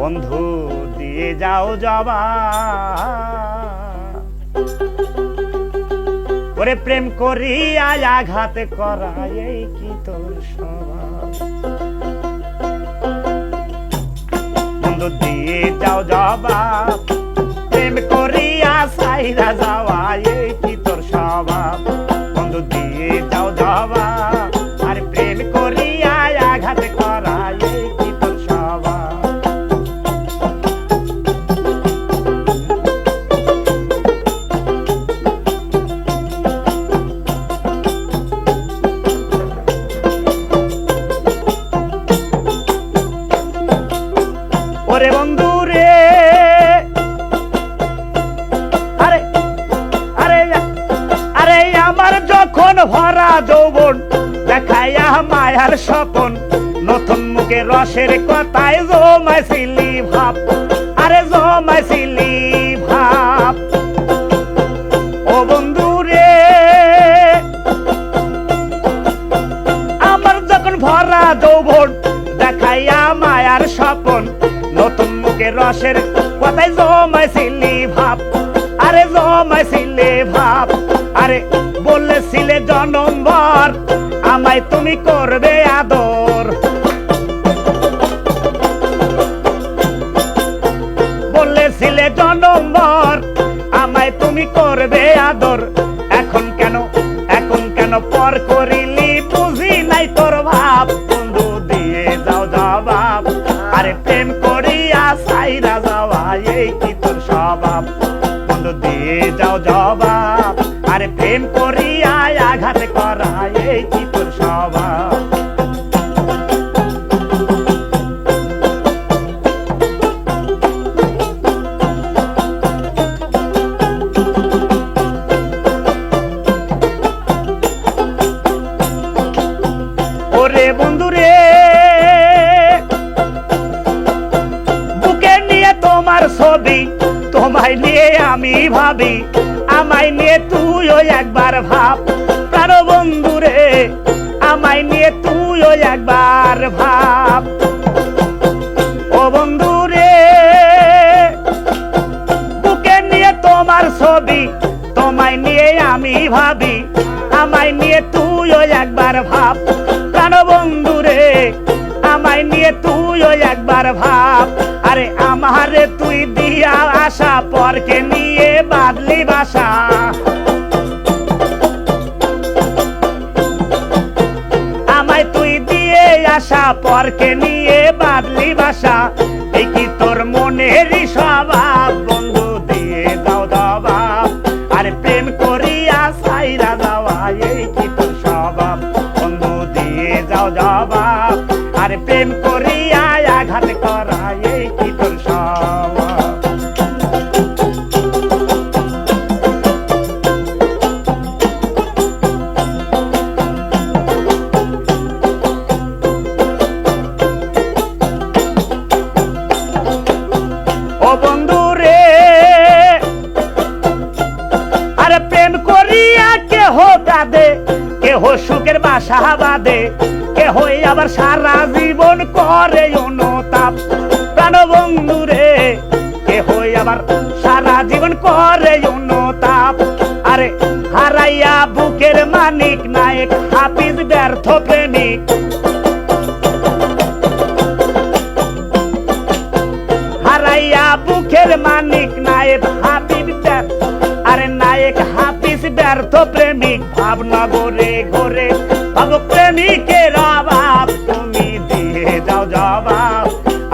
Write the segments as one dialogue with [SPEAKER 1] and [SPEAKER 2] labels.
[SPEAKER 1] বন্ধু, দিয়ে যাও জবা। ওরে প্রেম করিয়া আঘাত করা এই কি তোর স্বভাব? বন্ধু, দিয়ে যাও জবাব প্রেম করিয়া সাইরা যাওয়া যখন ভরা যৌবন দেখাইয়া মায়ার স্বপন। নতুন মুখে রসের কথায় জমাইছিলি ভাব, আরে জমাইছিলি ভাব। ও বন্ধু রে, আমার যখন ভরা যৌবন দেখাইয়া মায়ার স্বপন, নতুন মুখে রসের কথায় জমাইছিলি ভাব, আরে জমাইছিলে ভাব। আরে বলেছিলে জনম্বর, আমায় তুমি করবে আদর। বলেছিলে জনম্বর, আমায় তুমি করবে আদর। এখন কেন এখন কেন পর করিলি ছবি, তোমায় নিয়ে আমি ভাবি, আমায় নিয়ে তুইও একবার ভাব, প্রাণ বন্ধুরে, আমায় নিয়ে তুইও একবার ভাব। ও বন্ধুরে, বুকে নিয়ে তোমার ছবি, তোমায় নিয়ে আমি ভাবি, আমায় নিয়ে তুইও একবার ভাব, প্রাণ বন্ধুরে আমায় নিয়ে তুইও একবার ভাব। আরে আমারে তুই দিয়া আসা পরকে নিয়ে বাদলি বাসা। আমায় তুই দিয়ে আসা পরকে নিয়ে বাদলি বাসা। এই কি তোর মনেরই স্বভাব? বন্ধু, দিয়ে দাও জবাব আরে প্রেম করিয়া সাইরা যাওয়া, এই কি তোর স্বভাব? বন্ধু, দিয়ে যাও জবাব সুখের বাসা বাদে কেহ আবার সারা জীবন করে অনুতাপ। প্রাণ রে কে হয়ে আবার সারা জীবন করে অনুতাপ। আরে হারাইয়া বুকের মানিক নায়ক, হাফিজ ব্যর্থ প্রেমিক। ব্যর্থ প্রেমিক, ভাবনা গড়ে গড়ে। ভাব প্রেমিকের অভাব, তুমি দিয়ে যাও জবাব।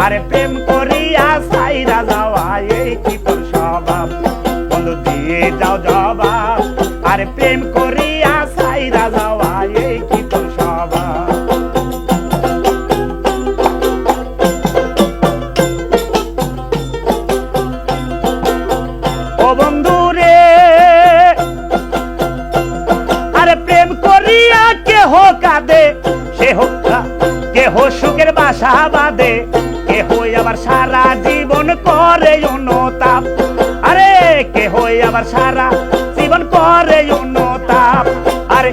[SPEAKER 1] আরে প্রেম করিয়া সাইরা আশাবাদে কে হই আবার সারা জীবন করে অনুতাপ আরে কে হই আবার সারা জীবন করে অনুতাপ আরে,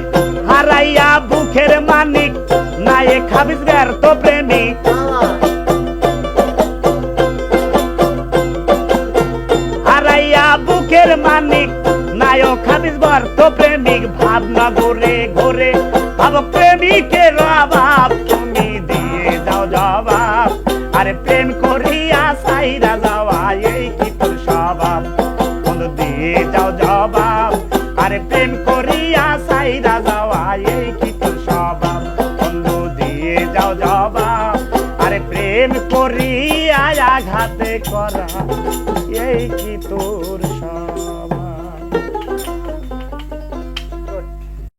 [SPEAKER 1] হারাইয়া ভুখের মানিক নায়ে খাবিস ব্যর্থ প্রেমী হারাইয়া বুকের মানিক, নায়ক খাবিস ব্যর্থ প্রেমিক। ভাবনা ঘুরে ঘুরে ভাব প্রেমিকের অভাব। আরে প্রেম করিয়া আঘাতে করা এই কি তোর স্বভাব